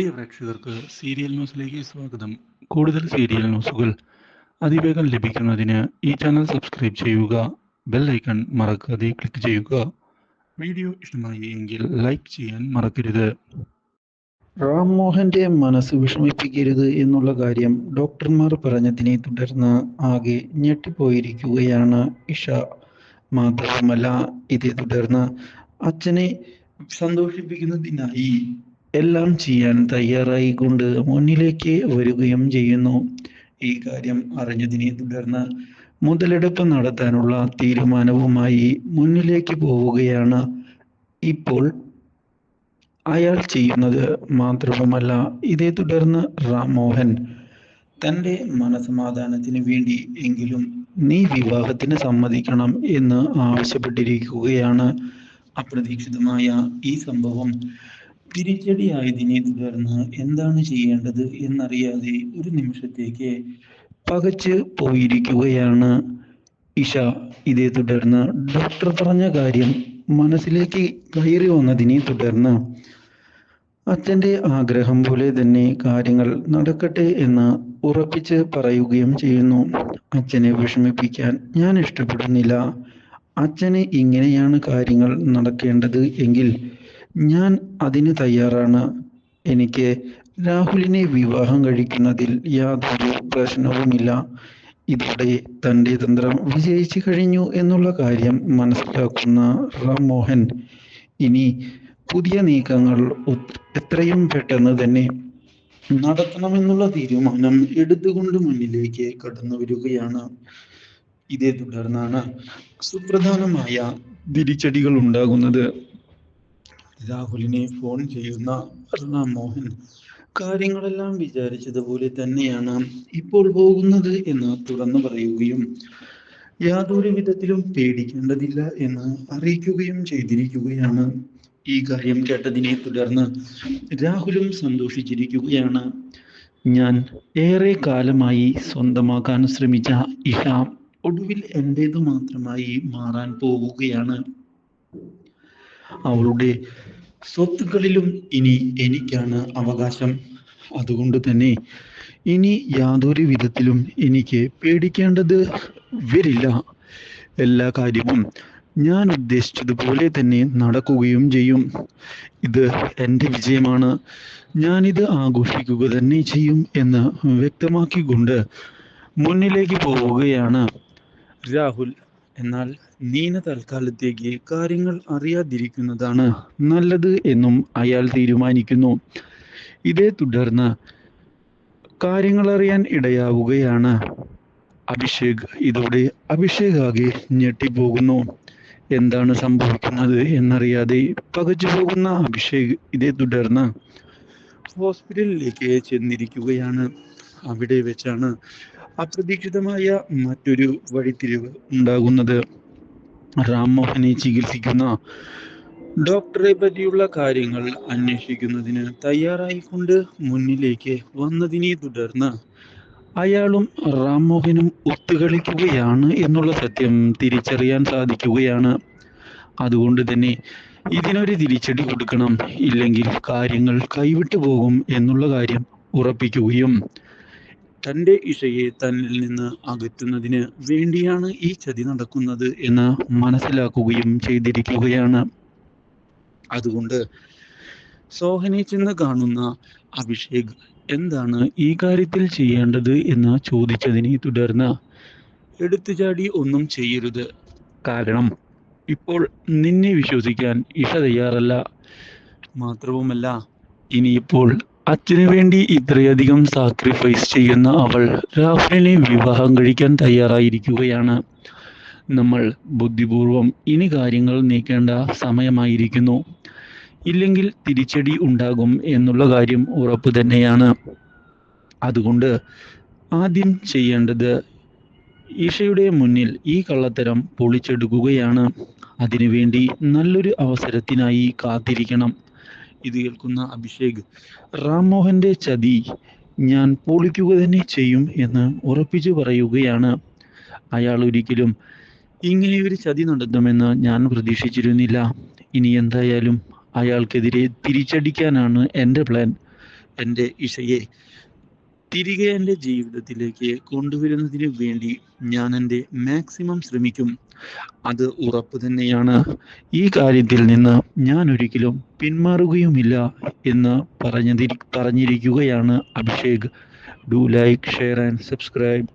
പ്രിയ പ്രേക്ഷകർക്ക് സീരിയൽ ന്യൂസിലേക്ക് സ്വാഗതം. കൂടുതൽ സീരിയൽ ന്യൂസുകൾ അതിവേഗം ലഭിക്കുന്നതിന് ഈ ചാനൽ സബ്സ്ക്രൈബ് ചെയ്യുക ബെൽ ഐക്കൺ മറക്കാതെ ക്ലിക്ക് ചെയ്യുക. വീഡിയോ ഇഷ്ടമായി എങ്കിൽ ലൈക്ക് ചെയ്യാൻ മറക്കരുത്. റാം മോഹന്റെ മനസ്സ് വിഷമിപ്പിക്കരുത് എന്നുള്ള കാര്യം ഡോക്ടർമാർ പറഞ്ഞതിനെ തുടർന്ന് ആകെ ഞെട്ടിപ്പോയിരിക്കുകയാണ് ഇഷ. മാത്രവുമല്ല ഇതേ തുടർന്ന് അച്ഛനെ സന്തോഷിപ്പിക്കുന്നതിനായി എല്ലാം ചെയ്യാൻ തയ്യാറായിക്കൊണ്ട് മുന്നിലേക്ക് വരികയും ചെയ്യുന്നു. ഈ കാര്യം അറിഞ്ഞതിനെ തുടർന്ന് മുതലെടുപ്പ് നടത്താനുള്ള തീരുമാനവുമായി മുന്നിലേക്ക് പോവുകയാണ്. ഇപ്പോൾ അയാൾ ചെയ്യുന്നത് മാത്രവുമല്ല ഇതേ തുടർന്ന് റാംമോഹൻ തന്റെ മനസമാധാനത്തിന് വേണ്ടി എങ്കിലും നീ വിവാഹത്തിന് സമ്മതിക്കണം എന്ന് ആവശ്യപ്പെട്ടിരിക്കുകയാണ്. അപ്രതീക്ഷിതമായ ഈ സംഭവം തിരിച്ചടിയായതിനെ തുടർന്ന് എന്താണ് ചെയ്യേണ്ടത് എന്നറിയാതെ ഒരു നിമിഷത്തേക്ക് പകച്ച് പോയിരിക്കുകയാണ് ഇഷ. ഇതേ തുടർന്ന് ഡോക്ടർ പറഞ്ഞ കാര്യം മനസ്സിലേക്ക് കയറി വന്നതിനെ തുടർന്ന് അച്ഛന്റെ ആഗ്രഹം പോലെ തന്നെ കാര്യങ്ങൾ നടക്കട്ടെ എന്ന് ഉറപ്പിച്ച് പറയുകയും ചെയ്യുന്നു. അച്ഛനെ വിഷമിപ്പിക്കാൻ ഞാൻ ഇഷ്ടപ്പെടുന്നില്ല. അച്ഛന് ഇങ്ങനെയാണ് കാര്യങ്ങൾ നടക്കേണ്ടത് എങ്കിൽ ഞാൻ അതിന് തയ്യാറാണ്. എനിക്ക് രാഹുലിനെ വിവാഹം കഴിക്കുന്നതിൽ യാതൊരു പ്രശ്നവുമില്ല. ഇതോടെ തന്റെ തന്ത്രം വിജയിച്ചു കഴിഞ്ഞു എന്നുള്ള കാര്യം മനസ്സിലാക്കുന്ന റാം മോഹൻ ഇനി പുതിയ നീക്കങ്ങൾ എത്രയും പെട്ടെന്ന് തന്നെ നടത്തണമെന്നുള്ള തീരുമാനം എടുത്തുകൊണ്ട് മുന്നിലേക്ക് കടന്നു വരികയാണ്. ഇതേ തുടർന്നാണ് സുപ്രധാനമായ തിരിച്ചടികൾ ഉണ്ടാകുന്നത്. രാഹുലിനെ ഫോൺ ചെയ്യുന്ന റാം മോഹൻ. കാര്യങ്ങളെല്ലാം വിചാരിച്ചതുപോലെ തന്നെയാണ് ഇപ്പോൾ പോകുന്നത് എന്ന് തുറന്നു പറയുകയും യാതൊരു വിധത്തിലും പേടിക്കേണ്ടതില്ല എന്ന് അറിയിക്കുകയും ചെയ്തിരിക്കുകയാണ്. ഈ കാര്യം കേട്ടതിനെ തുടർന്ന് രാഹുലും സന്തോഷിച്ചിരിക്കുകയാണ്. ഞാൻ ഏറെ കാലമായി സ്വന്തമാക്കാൻ ശ്രമിച്ച ഇഷ ഒടുവിൽ എന്റേത് മാത്രമായി മാറാൻ പോവുകയാണ്. അവളുടെ സ്വത്തുക്കളിലും ഇനി എനിക്കാണ് അവകാശം. അതുകൊണ്ട് തന്നെ ഇനി യാതൊരു വിധത്തിലും എനിക്ക് പേടിക്കേണ്ടത് വരില്ല എല്ലാ കാര്യവും ഞാൻ ഉദ്ദേശിച്ചതുപോലെ തന്നെ നടക്കുകയും ചെയ്യും. ഇത് എന്റെ വിജയമാണ്. ഞാനിത് ആഘോഷിക്കുക തന്നെ ചെയ്യും എന്ന് വ്യക്തമാക്കിക്കൊണ്ട് മുന്നിലേക്ക് പോവുകയാണ്. രാഹുൽ എന്നാൽ നീന തൽക്കാലത്തേക്ക് കാര്യങ്ങൾ അറിയാതിരിക്കുന്നതാണ് നല്ലത് എന്നും അയാൾ തീരുമാനിക്കുന്നു. ഇതേ തുടർന്ന് കാര്യങ്ങൾ അറിയാൻ ഇടയാവുകയാണ് അഭിഷേക് ഇതോടെ അഭിഷേക് ആകെ ഞെട്ടിപ്പോകുന്നു. എന്താണ് സംഭവിക്കുന്നത് എന്നറിയാതെ പകച്ചു പോകുന്ന അഭിഷേക് ഇതേ തുടർന്ന് ഹോസ്പിറ്റലിലേക്ക് ചെന്നിരിക്കുകയാണ്. അവിടെ വെച്ചാണ് അപ്രതീക്ഷിതമായ മറ്റൊരു വഴിത്തിരിവ് ഉണ്ടാകുന്നത് റാംമോഹനെ ചികിത്സിക്കുന്ന ഡോക്ടറെ പറ്റിയുള്ള കാര്യങ്ങൾ അന്വേഷിക്കുന്നതിന് തയ്യാറായിക്കൊണ്ട് മുന്നിലേക്ക് വന്നതിനെ തുടർന്ന് അയാളും റാംമോഹനും ഒത്തുകളിക്കുകയാണ് എന്നുള്ള സത്യം തിരിച്ചറിയാൻ സാധിക്കുകയാണ്. അതുകൊണ്ട് തന്നെ ഇതിനൊരു തിരിച്ചടി കൊടുക്കണം ഇല്ലെങ്കിൽ കാര്യങ്ങൾ കൈവിട്ടു പോകും എന്നുള്ള കാര്യം ഉറപ്പിക്കുകയും തന്റെ ഇഷയെ തന്നിൽ നിന്ന് അകറ്റുന്നതിന് വേണ്ടിയാണ് ഈ ചതി നടക്കുന്നത് എന്ന് മനസ്സിലാക്കുകയും ചെയ്തിരിക്കുകയാണ്. അതുകൊണ്ട് സോഹനെ ചെന്ന് കാണുന്ന അഭിഷേക് എന്താണ് ഈ കാര്യത്തിൽ ചെയ്യേണ്ടത് എന്ന് ചോദിച്ചതിനെ തുടർന്ന് എടുത്തുചാടി ഒന്നും ചെയ്യരുത്. കാരണം ഇപ്പോൾ നിന്നെ വിശ്വസിക്കാൻ ഇഷ തയ്യാറല്ല. മാത്രവുമല്ല ഇനിയിപ്പോൾ അച്ഛനു വേണ്ടി ഇത്രയധികം സാക്രിഫൈസ് ചെയ്യുന്ന അവൾ രാഹുലിനെ വിവാഹം കഴിക്കാൻ തയ്യാറായിരിക്കുകയാണ്. നമ്മൾ ബുദ്ധിപൂർവം ഇനി കാര്യങ്ങൾ നീക്കേണ്ട സമയമായിരിക്കുന്നു. ഇല്ലെങ്കിൽ തിരിച്ചടി ഉണ്ടാകും എന്നുള്ള കാര്യം ഉറപ്പ് തന്നെയാണ്. അതുകൊണ്ട് ആദ്യം ചെയ്യേണ്ടത് ഈഷയുടെ മുന്നിൽ ഈ കള്ളത്തരം പൊളിച്ചെടുക്കുകയാണ്. അതിനുവേണ്ടി നല്ലൊരു അവസരത്തിനായി കാത്തിരിക്കണം. ഇത് കേൾക്കുന്ന അഭിഷേക് റാംമോഹന്റെ ചതി ഞാൻ പൊളിക്കുക തന്നെ ചെയ്യും എന്ന് ഉറപ്പിച്ചു പറയുകയാണ്. അയാൾ ഒരിക്കലും ഇങ്ങനെയൊരു ചതി നടത്തുമെന്ന് ഞാൻ പ്രതീക്ഷിച്ചിരുന്നില്ല. ഇനി എന്തായാലും അയാൾക്കെതിരെ തിരിച്ചടിക്കാനാണ് എന്റെ പ്ലാൻ എന്റെ ഇഷയെ തിരികെ എന്റെ ജീവിതത്തിലേക്ക് കൊണ്ടുവരുന്നതിന് വേണ്ടി ഞാൻ എന്റെ മാക്സിമം ശ്രമിക്കും. അത് ഉറപ്പ് തന്നെയാണ്. ഈ കാര്യത്തിൽ നിന്ന് ഞാൻ ഒരിക്കലും പിന്മാറുകയുമില്ല എന്ന് പറഞ്ഞതിരി പറഞ്ഞിരിക്കുകയാണ് Abhishek. Do like share and subscribe